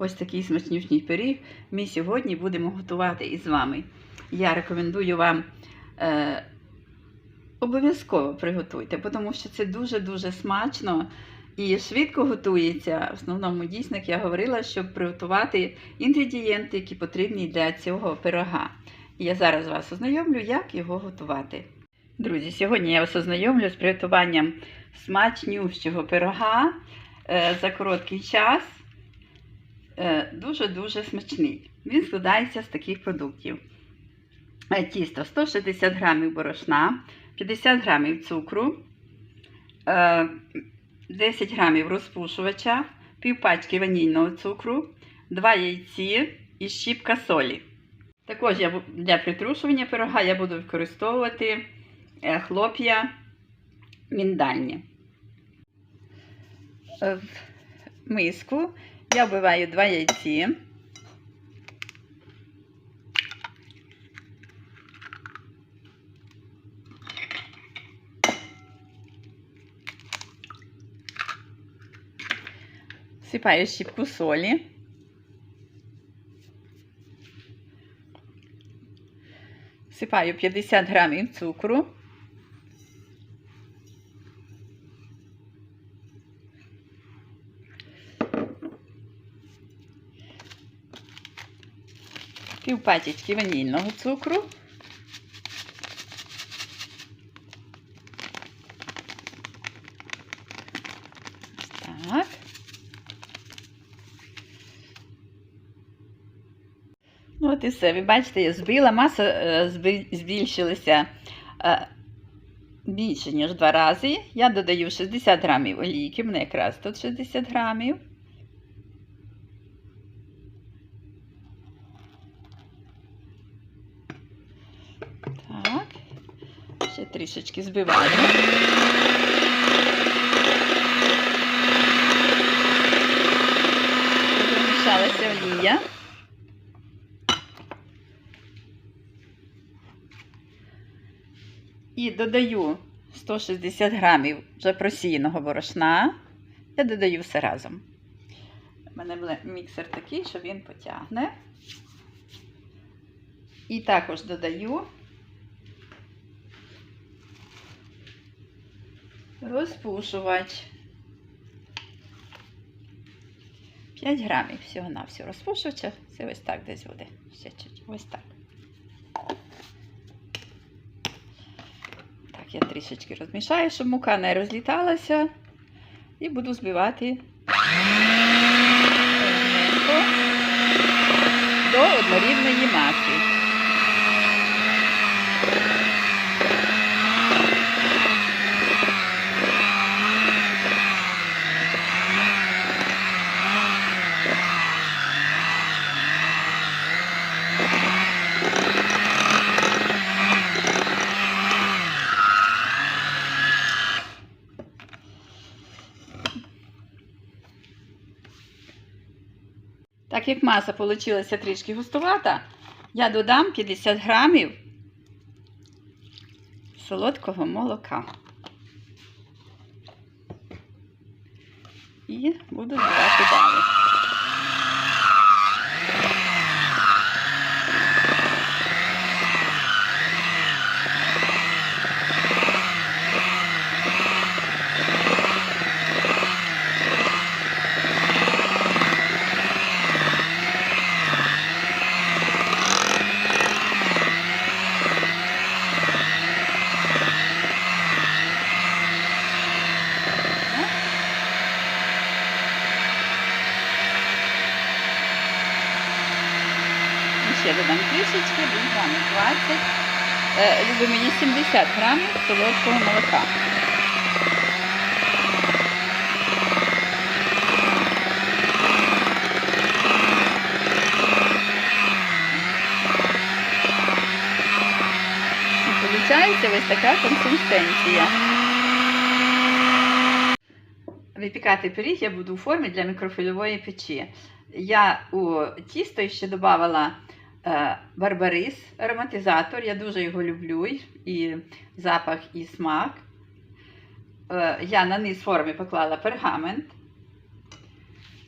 ось такий смачнючий пиріг ми сьогодні будемо готувати із вами. Я рекомендую вам е, обов'язково приготуйте, тому що це дуже-дуже смачно і швидко готується. В основному дійсно, як я говорила, щоб приготувати інгредієнти, які потрібні для цього пирога. І я зараз вас ознайомлю, як його готувати. Друзі, сьогодні я вас ознайомлю з приготуванням смачнющого пирога е, за короткий час. Е, Дуже-дуже смачний. Він складається з таких продуктів. Е, Тісто 160 грамів борошна, 50 грамів цукру, е, 10 грамів розпушувача, півпачки ванільного цукру, 2 яйці і щіпка солі. Також я для притрушування пирога я буду використовувати е, хлоп'я міндальні. Е, В миску я вбиваю 2 яйці. Сипаю щіпку солі. Сипаю 50 грамів цукру. Пів пачечки ванільного цукру. Так. Ну, от і все. Ви бачите, я збила, маса е, збільшилася е, більше, ніж два рази. Я додаю 60 грамів олійки, мене якраз тут 60 грамів. Так. Ще трішечки збиваю. Замішалася олія. І додаю 160 грамів вже просіяного борошна. Я додаю все разом. У мене міксер такий, що він потягне. І також додаю розпушувач. 5 грамів всього на всього розпушувача. Це ось так десь буде. Ще чуть. Ось так. Так, я трішечки розмішаю, щоб мука не розліталася. І буду збивати до однорідної маси. Так як маса вийшла трішки густувата, я додам 50 грамів солодкого молока. І буду збирати далі. І ще додам трішечки, десь грамів 20. Е, любимо її 70 грамів солодкого молока. Виходить ось така консистенція. Випікати пиріг я буду у формі для мікрофільової печі. Я у тісто ще додавала барбарис, ароматизатор. Я дуже його люблю, і запах, і смак. Е, я на низ форми поклала пергамент.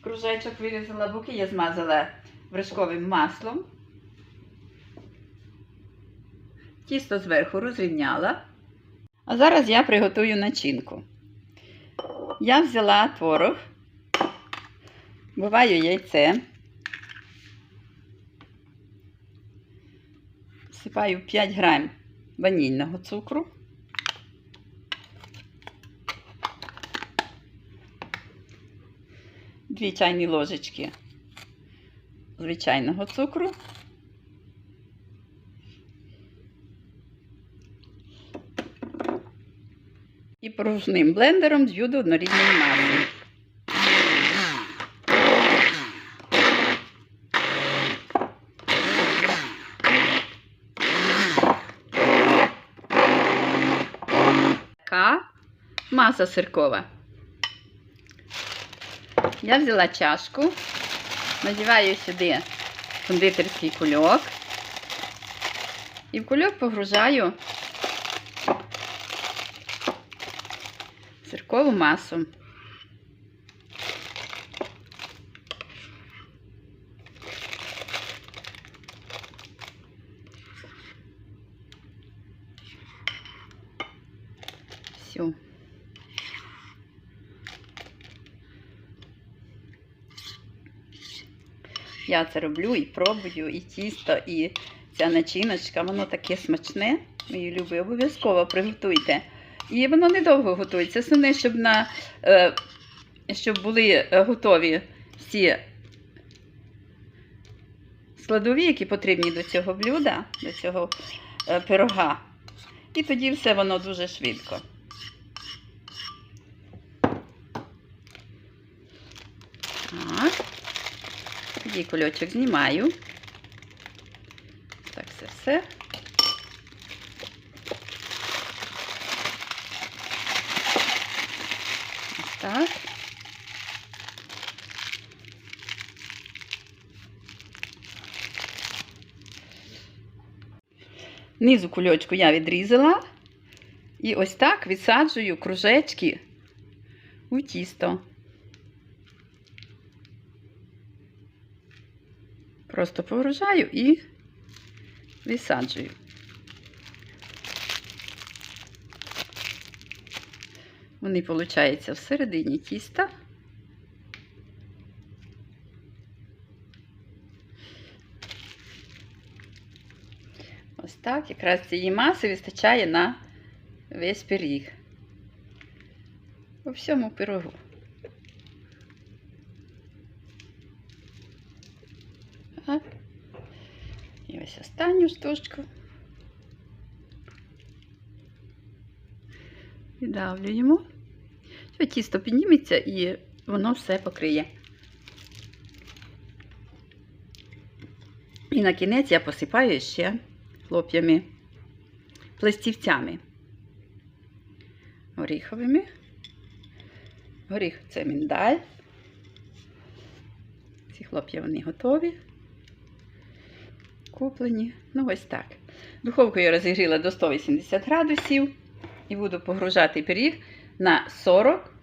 Кружечок вирізала боки, я змазала вершковим маслом. Тісто зверху розрівняла. А зараз я приготую начинку. Я взяла творог, вбиваю яйце, всипаю 5 грам ванільного цукру. Дві чайні ложечки звичайного цукру. І порожним блендером з'ю до однорідної. Така маса сиркова. Я взяла чашку, надіваю сюди кондитерський кульок і в кульок погружаю сиркову масу. Все. Я це роблю і пробую, і тісто, і ця начиночка, воно таке смачне. Мої любі, обов'язково приготуйте. І воно недовго готується. Основне, щоб на, е, щоб були е, готові всі складові, які потрібні до цього блюда, до цього е, пирога. І тоді все воно дуже швидко. Так. Тоді кульочок знімаю. Так, все все. Ось так. Низу кульочку я відрізала. І ось так відсаджую кружечки у тісто. Просто погружаю і висаджую. Вони, виходить, всередині тіста. Ось так, якраз цієї маси вистачає на весь пиріг. По всьому пирогу. І ось останню штучку. Віддавлюємо. Тісто підніметься і воно все покриє. І на кінець я посипаю ще хлоп'ями, пластівцями горіховими. Горіх це міндаль. Ці хлоп'я вони готові. Куплені. Ну, ось так. Духовку я розігріла до 180 градусів і буду погружати пиріг на 40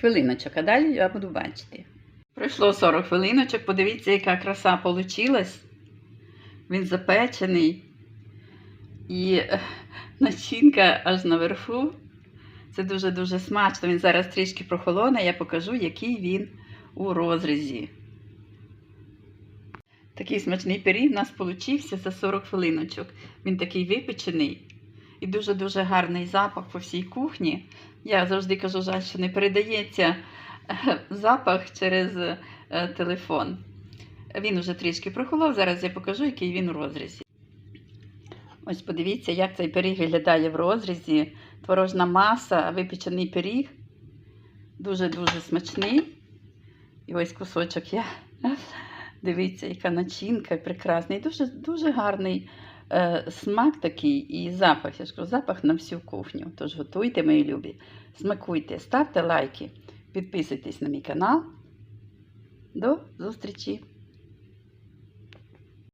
хвилиночок, а далі я буду бачити. Пройшло 40 хвилиночок, подивіться, яка краса получилась. Він запечений. І е, начинка аж наверху. Це дуже-дуже смачно. Він зараз трішки прохолоне, я покажу, який він у розрізі. Такий смачний пиріг у нас получився за 40 хвилиночок. Він такий випечений і дуже-дуже гарний запах по всій кухні. Я завжди кажу, жаль, що не передається е, запах через е, телефон. Він уже трішки прохолов, зараз я покажу, який він у розрізі. Ось подивіться, як цей пиріг виглядає в розрізі. Творожна маса, випечений пиріг. Дуже-дуже смачний. І ось кусочок я. Дивіться, яка начинка прекрасний. Дуже дуже гарний е, смак такий і запах. Я ж кажу, запах на всю кухню. Тож готуйте, мої любі, смакуйте, ставте лайки, підписуйтесь на мій канал. До зустрічі!